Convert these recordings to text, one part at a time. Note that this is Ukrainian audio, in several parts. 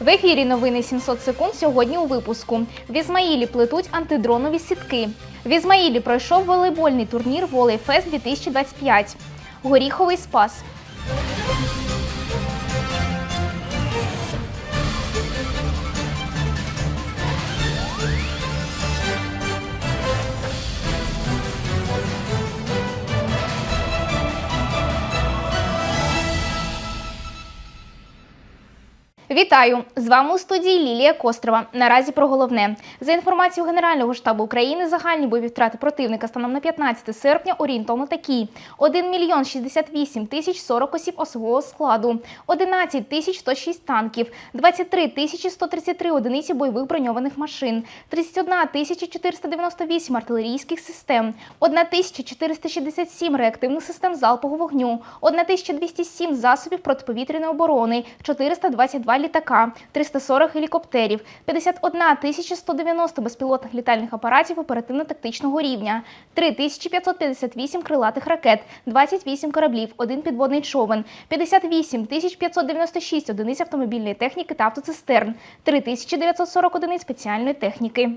В ефірі новини 700 секунд сьогодні у випуску. В Ізмаїлі плетуть антидронові сітки. В Ізмаїлі пройшов волейбольний турнір Волейфест 2025. Горіховий спас. Вітаю! З вами у студії Лілія Кострова. Наразі про головне. За інформацією Генерального штабу України, загальні бойові втрати противника станом на 15 серпня орієнтовно такі: 1 мільйон 68 тисяч 40 осіб особового складу, 11 тисяч 106 танків, 23 тисячі 133 одиниці бойових броньованих машин, 31 тисяча 498 артилерійських систем, 1 тисяча 467 реактивних систем залпового вогню, 1 тисяча 207 засобів протиповітряної оборони, 422 літака, 340 гелікоптерів, 51 тисяча 190 безпілотних літальних апаратів оперативно-тактичного рівня, 3558 крилатих ракет, 28 кораблів, 1 підводний човен, 58 тисяч 596 одиниць автомобільної техніки та автоцистерн, 3940 одиниць спеціальної техніки.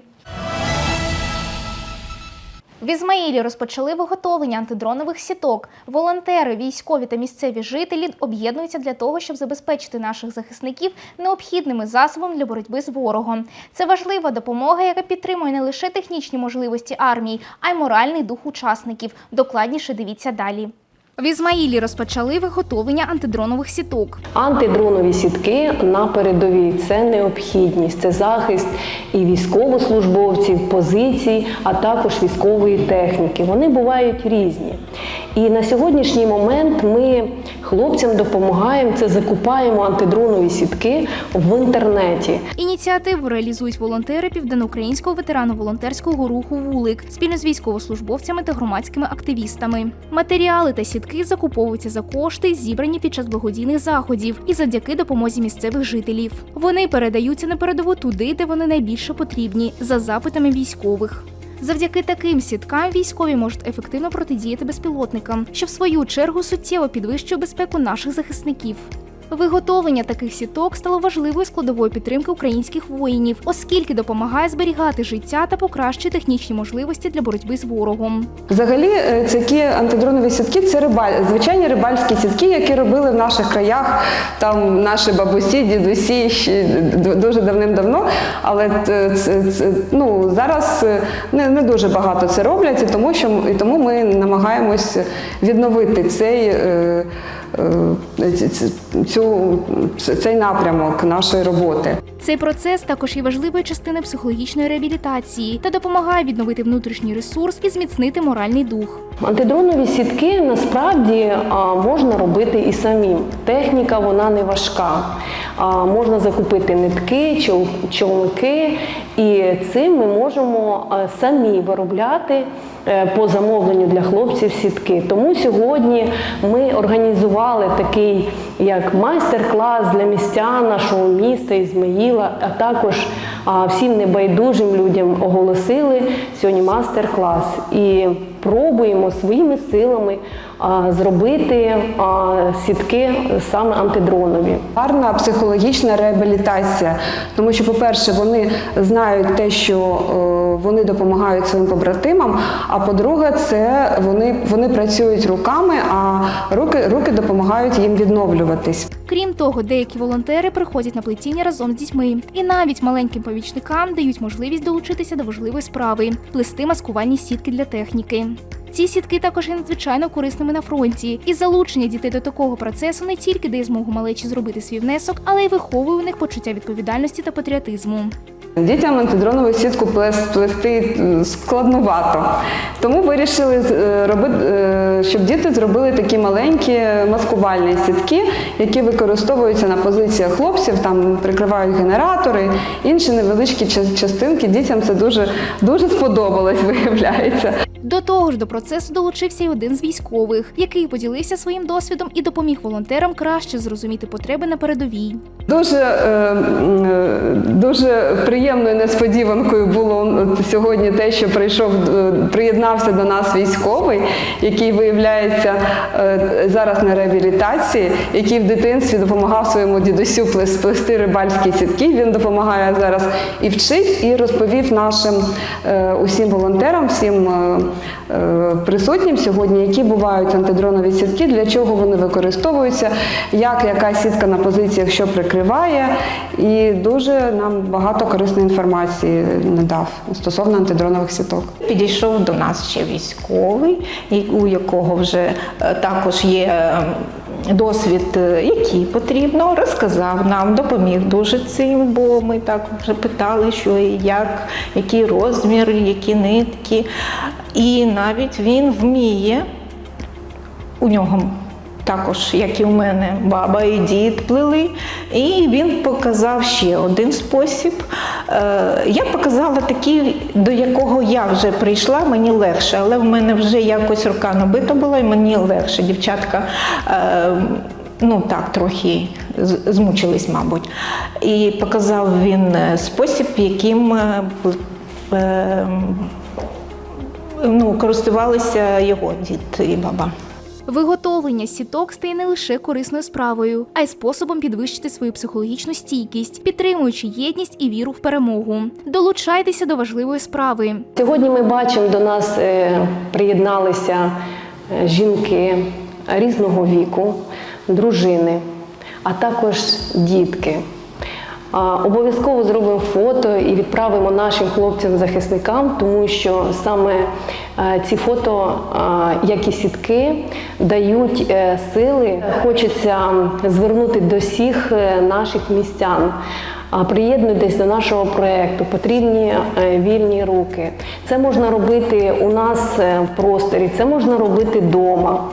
В Ізмаїлі розпочали виготовлення антидронових сіток. Волонтери, військові та місцеві жителі об'єднуються для того, щоб забезпечити наших захисників необхідними засобами для боротьби з ворогом. Це важлива допомога, яка підтримує не лише технічні можливості армії, а й моральний дух учасників. Докладніше дивіться далі. В Ізмаїлі розпочали виготовлення антидронових сіток. Антидронові сітки на передовій це необхідність, це захист і військовослужбовців, позицій, а також військової техніки. Вони бувають різні. І на сьогоднішній момент ми хлопцям допомагаємо це, закупаємо антидронові сітки в інтернеті. Ініціативу реалізують волонтери південноукраїнського ветерано-волонтерського руху Вулик спільно з військовослужбовцями та громадськими активістами. Матеріали та сітки закуповуються за кошти, зібрані під час благодійних заходів, і завдяки допомозі місцевих жителів. Вони передаються на передову туди, де вони найбільше потрібні, за запитами військових. Завдяки таким сіткам військові можуть ефективно протидіяти безпілотникам, що в свою чергу суттєво підвищує безпеку наших захисників. Виготовлення таких сіток стало важливою складовою підтримки українських воїнів, оскільки допомагає зберігати життя та покращує технічні можливості для боротьби з ворогом. Взагалі, е, такі антидронові сітки це рибаль, звичайні рибальські сітки, які робили в наших краях там наші бабусі, дідусі ще дуже давним-давно. Але це, це, ну, зараз е, не, не дуже багато це роблять, і тому, що, і тому ми намагаємось відновити цей. е, Цю, цей напрямок нашої роботи. Цей процес також є важливою частиною психологічної реабілітації та допомагає відновити внутрішній ресурс і зміцнити моральний дух. Антидронові сітки насправді можна робити і самим. Техніка вона не важка. Можна закупити нитки, чолники, і цим ми можемо самі виробляти е, по замовленню для хлопців сітки. Тому сьогодні ми організували такий як майстер-клас для містян нашого міста Ізмаїла, а також всім небайдужим людям оголосили сьогодні майстер-клас. І пробуємо своїми силами зробити сітки саме антидронові. Гарна психологічна реабілітація, тому що, по-перше, вони знають те, що е, вони допомагають своїм побратимам. А по-друге, це вони, вони працюють руками, а руки, руки допомагають їм відновлюватись. Крім того, деякі волонтери приходять на плетіння разом з дітьми, і навіть маленьким помічникам дають можливість долучитися до важливої справи плести маскувальні сітки для техніки. Ці сітки також є надзвичайно корисними на фронті, і залучення дітей до такого процесу не тільки дає змогу малечі зробити свій внесок, але й виховує у них почуття відповідальності та патріотизму. Дітям антидронову сітку плес- плести е, складновато. Тому вирішили е, робити, е, щоб діти зробили такі маленькі маскувальні сітки, які використовуються на позиціях хлопців, там прикривають генератори, інші невеличкі ча- частинки. Дітям це дуже, дуже сподобалось, виявляється. До того ж, до процесу долучився й один з військових, який поділився своїм досвідом і допоміг волонтерам краще зрозуміти потреби на передовій. Дуже, е, е, дуже приємною несподіванкою було сьогодні те, що прийшов, е, приєднався до нас військовий, який виявляється зараз на реабілітації, який в дитинстві допомагав своєму дідусю плес- плести рибальські сітки. Він допомагає зараз і вчить, і розповів нашим усім волонтерам, всім присутнім сьогодні, які бувають антидронові сітки, для чого вони використовуються, як яка сітка на позиціях, що прикриває, і дуже нам багато корисної інформації надав стосовно антидронових сіток. Підійшов до нас ще військовий, у якого вже е, також є е, досвід, е, який потрібно, розказав нам, допоміг дуже цим, бо ми так вже питали, що і як, який розмір, які нитки. І навіть він вміє у нього. Також, як і у мене, баба і дід плели. І він показав ще один спосіб. Е, Я показала такий, до якого я вже прийшла, мені легше, але в мене вже якось рука набита була, і мені легше. Дівчатка, е, ну так, трохи змучились, мабуть. І показав він е, спосіб, яким ну, користувалися його дід і баба. Виготовлення сіток стає не лише корисною справою, а й способом підвищити свою психологічну стійкість, підтримуючи єдність і віру в перемогу. Долучайтеся до важливої справи. Сьогодні ми бачимо, до нас е, приєдналися е, жінки різного віку, дружини, а також дітки. Обов'язково зробимо фото і відправимо нашим хлопцям-захисникам, тому що саме е, ці фото, е, як і сітки, дають е, сили. Хочеться звернути до всіх наших містян. Приєднуйтесь до нашого проєкту, потрібні вільні руки. Це можна робити у нас в просторі, це можна робити вдома.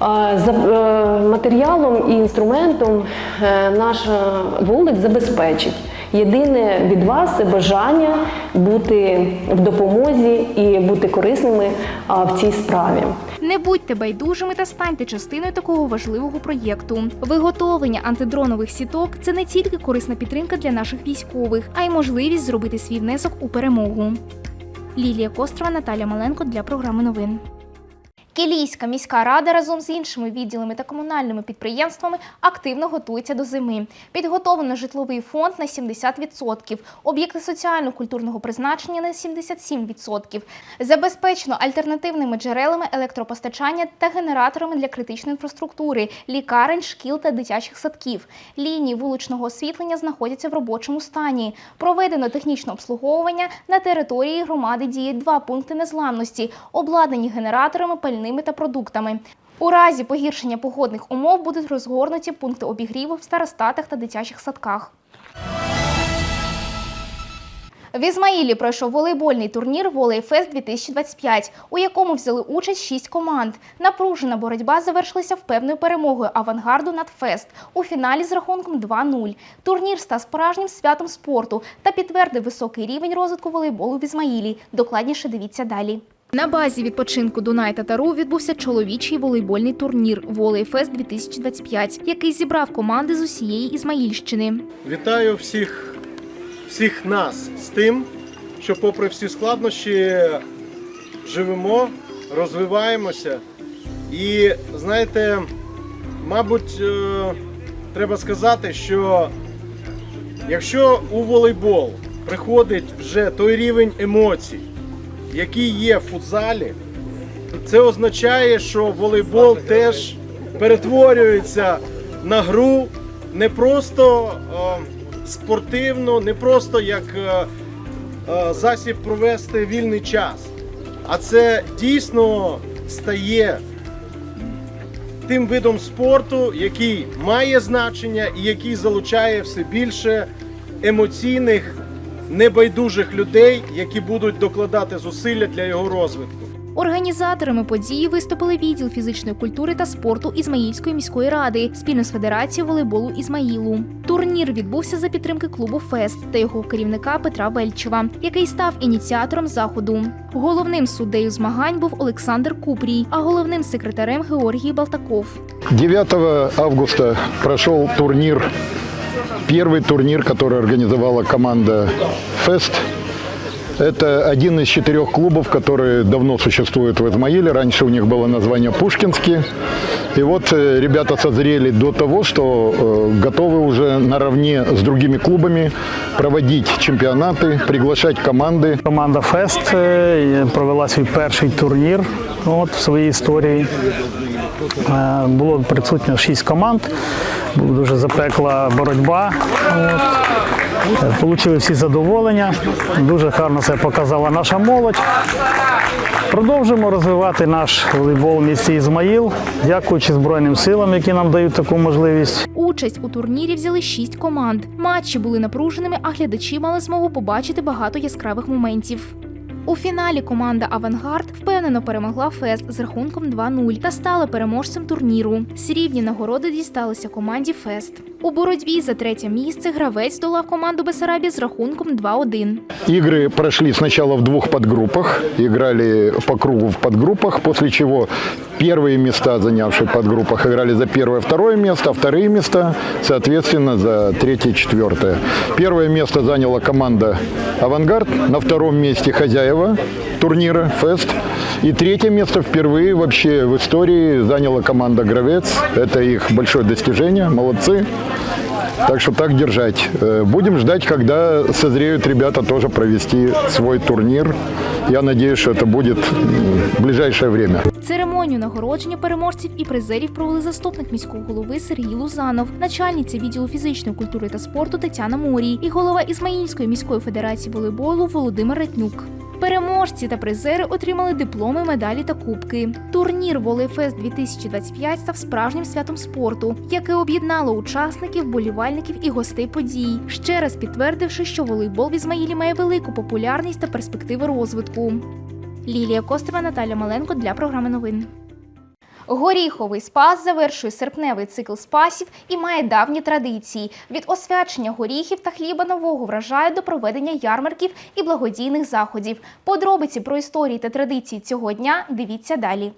За е, матеріалом і інструментом е, наша вулиць забезпечить. Єдине від вас бажання бути в допомозі і бути корисними в цій справі. Не будьте байдужими та станьте частиною такого важливого проєкту. Виготовлення антидронових сіток це не тільки корисна підтримка для наших військових, а й можливість зробити свій внесок у перемогу. Лілія Кострова, Наталя Маленко для програми новин. Кілійська міська рада разом з іншими відділами та комунальними підприємствами активно готується до зими. Підготовлено житловий фонд на 70%, об'єкти соціально-культурного призначення на 77%. Забезпечено альтернативними джерелами електропостачання та генераторами для критичної інфраструктури, лікарень, шкіл та дитячих садків. Лінії вуличного освітлення знаходяться в робочому стані. Проведено технічне обслуговування на території громади діють два пункти незламності, обладнані генераторами, пальними та продуктами. У разі погіршення погодних умов будуть розгорнуті пункти обігріву в старостатах та дитячих садках. В Ізмаїлі пройшов волейбольний турнір Волейфест 2025, у якому взяли участь шість команд. Напружена боротьба завершилася впевненою перемогою авангарду над Фест у фіналі з рахунком 2-0. Турнір став справжнім святом спорту та підтвердив високий рівень розвитку волейболу в Ізмаїлі. Докладніше дивіться далі. На базі відпочинку Дунай Татару відбувся чоловічий волейбольний турнір Волейфест 2025, який зібрав команди з усієї Ізмаїльщини. Вітаю всіх, всіх нас з тим, що, попри всі складнощі, живемо, розвиваємося. І знаєте, мабуть, е, треба сказати, що якщо у волейбол приходить вже той рівень емоцій, який є в футзалі, це означає, що волейбол теж перетворюється на гру не просто е, спортивну, не просто як е, е, засіб провести вільний час, а це дійсно стає тим видом спорту, який має значення і який залучає все більше емоційних, небайдужих людей, які будуть докладати зусилля для його розвитку. Організаторами події виступили відділ фізичної культури та спорту Ізмаїльської міської ради спільно з Федерацією волейболу Ізмаїлу. Турнір відбувся за підтримки клубу Фест та його керівника Петра Вельчева, який став ініціатором заходу. Головним суддею змагань був Олександр Купрій, а головним секретарем Георгій Балтаков. 9 августа прошел турнир, первый турнир, который организовала команда «Фест». Это один из четырех клубов, которые давно существуют в Измаиле. Раньше у них было название «Пушкинский». И вот э, ребята созрели до того, что э, готовы уже наравне с другими клубами проводить чемпионаты, приглашать команды. Команда Фест е, провела свій перший турнір от, в своїй історії. Е, Було присутньо шість команд, була дуже запекла боротьба. От. Получили всі задоволення. Дуже гарно це показала наша молодь. Продовжуємо розвивати наш волейбол в місті Ізмаїл, дякуючи Збройним силам, які нам дають таку можливість. Участь у турнірі взяли шість команд. Матчі були напруженими, а глядачі мали змогу побачити багато яскравих моментів. У фіналі команда Авангард впевнено перемогла Фест з рахунком 2-0 та стала переможцем турніру. Срібні нагороди дісталися команді Фест. У боротьбі за третє місце гравець долав команду Бесарабі з рахунком 2-1. Ігри пройшли спочатку в двох підгрупах, грали по кругу в підгрупах, після чего первые места, занявшие подгруппах, играли за первое, второе место, а вторые места, соответственно, за третье и четвертое. Первое место заняла команда «Авангард», на втором месте хозяева турнира «Фест», и третье место впервые вообще в истории заняла команда «Гравец». Это их большое достижение, молодцы. Так что так держать. Э, Будем ждать, когда созреют ребята тоже провести свой турнир. Я надеюсь, що це буде в ближайшее время. Церемонію нагородження переможців і призерів провели заступник міського голови Сергій Лузанов, начальниця відділу фізичної культури та спорту Тетяна Мурій і голова Ізмаїльської міської федерації волейболу Володимир Ратнюк. Переможці та призери отримали дипломи, медалі та кубки. Турнір Волейфест 2025 став справжнім святом спорту, яке об'єднало учасників, болівальників і гостей подій, ще раз підтвердивши, що волейбол в Ізмаїлі має велику популярність та перспективи розвитку. Лілія Костева, Наталя Маленко для програми новин. Горіховий спас завершує серпневий цикл спасів і має давні традиції від освячення горіхів та хліба нового врожаю до проведення ярмарків і благодійних заходів. Подробиці про історії та традиції цього дня дивіться далі.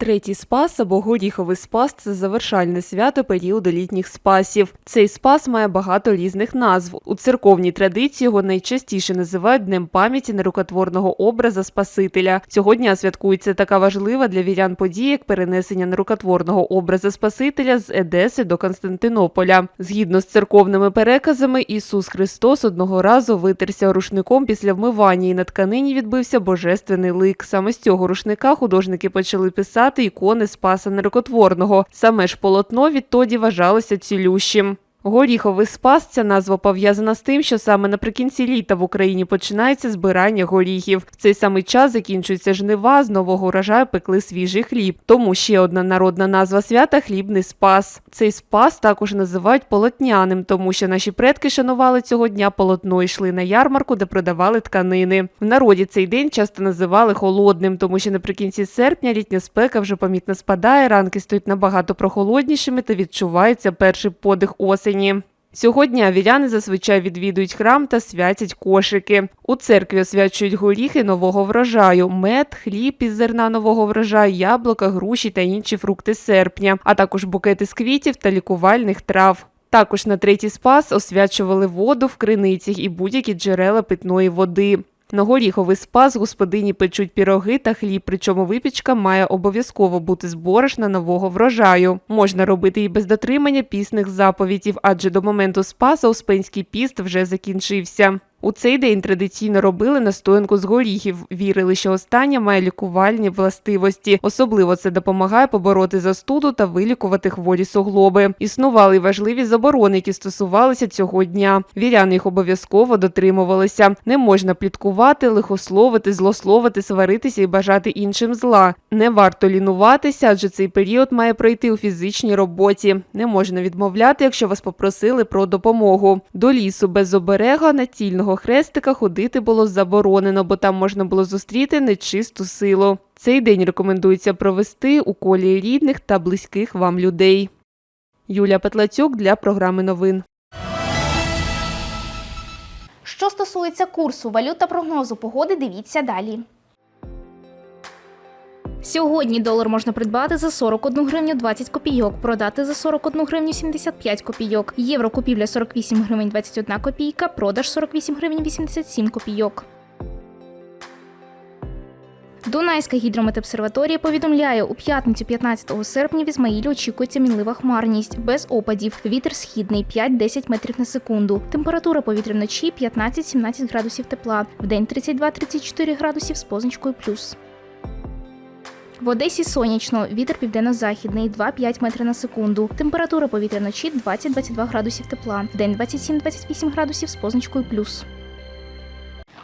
Третій спас або горіховий спас це завершальне свято періоду літніх спасів. Цей спас має багато різних назв. У церковній традиції його найчастіше називають днем пам'яті нерукотворного образа Спасителя. Цього дня святкується така важлива для вірян подія, як перенесення нерукотворного образа Спасителя з Едеси до Константинополя. Згідно з церковними переказами, Ісус Христос одного разу витерся рушником після вмивання, і на тканині відбився божественний лик. Саме з цього рушника художники почали писати ікони Спаса Нерокотворного. Саме ж полотно відтоді вважалося цілющим. Горіховий спас ця назва пов'язана з тим, що саме наприкінці літа в Україні починається збирання горіхів. В цей самий час закінчується жнива, з нового урожаю пекли свіжий хліб. Тому ще одна народна назва свята хлібний спас. Цей спас також називають полотняним, тому що наші предки шанували цього дня полотно і йшли на ярмарку, де продавали тканини. В народі цей день часто називали холодним, тому що наприкінці серпня літня спека вже помітно спадає, ранки стають набагато прохолоднішими та відчувається перший подих осені. Цього дня віряни зазвичай відвідують храм та святять кошики. У церкві освячують горіхи нового врожаю, мед, хліб із зерна нового врожаю, яблука, груші та інші фрукти серпня, а також букети з квітів та лікувальних трав. Також на третій спас освячували воду в криницях і будь-які джерела питної води. На горіховий спас господині печуть піроги та хліб, причому випічка має обов'язково бути з борошна нового врожаю. Можна робити і без дотримання пісних заповідів, адже до моменту спаса Успенський піст вже закінчився. У цей день традиційно робили настоянку з горіхів. Вірили, що остання має лікувальні властивості. Особливо це допомагає побороти застуду та вилікувати хворі суглоби. Існували й важливі заборони, які стосувалися цього дня. Віряни їх обов'язково дотримувалися. Не можна пліткувати, лихословити, злословити, сваритися і бажати іншим зла. Не варто лінуватися, адже цей період має пройти у фізичній роботі. Не можна відмовляти, якщо вас попросили про допомогу. До лісу без оберега націльного хрестика ходити було заборонено, бо там можна було зустріти нечисту силу. Цей день рекомендується провести у колі рідних та близьких вам людей. Юлія Петлацюк для програми новин. Що стосується курсу, валют та прогнозу погоди, дивіться далі. Сьогодні долар можна придбати за 41 гривню 20 копійок, продати за 41 гривню 75 копійок. Євро купівля 48 гривень 21 копійка, продаж 48 гривень 87 копійок. Дунайська гідрометобсерваторія повідомляє, у п'ятницю 15 серпня в Ізмаїлі очікується мінлива хмарність, без опадів. Вітер східний 5-10 метрів на секунду. Температура повітря вночі 15-17 градусів тепла, вдень 32-34 градусів з позначкою плюс. В Одесі сонячно, вітер південно-західний 2-5 метри на секунду. Температура повітря вночі 20-22 градусів тепла, вдень 27-28 градусів з позначкою плюс.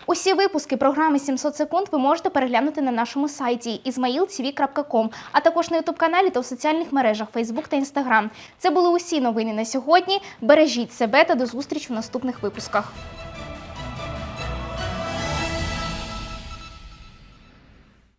Усі випуски програми 700 секунд ви можете переглянути на нашому сайті ismailtv.com, а також на ютуб-каналі та у соціальних мережах Facebook та Instagram. Це були усі новини на сьогодні. Бережіть себе та до зустрічі в наступних випусках.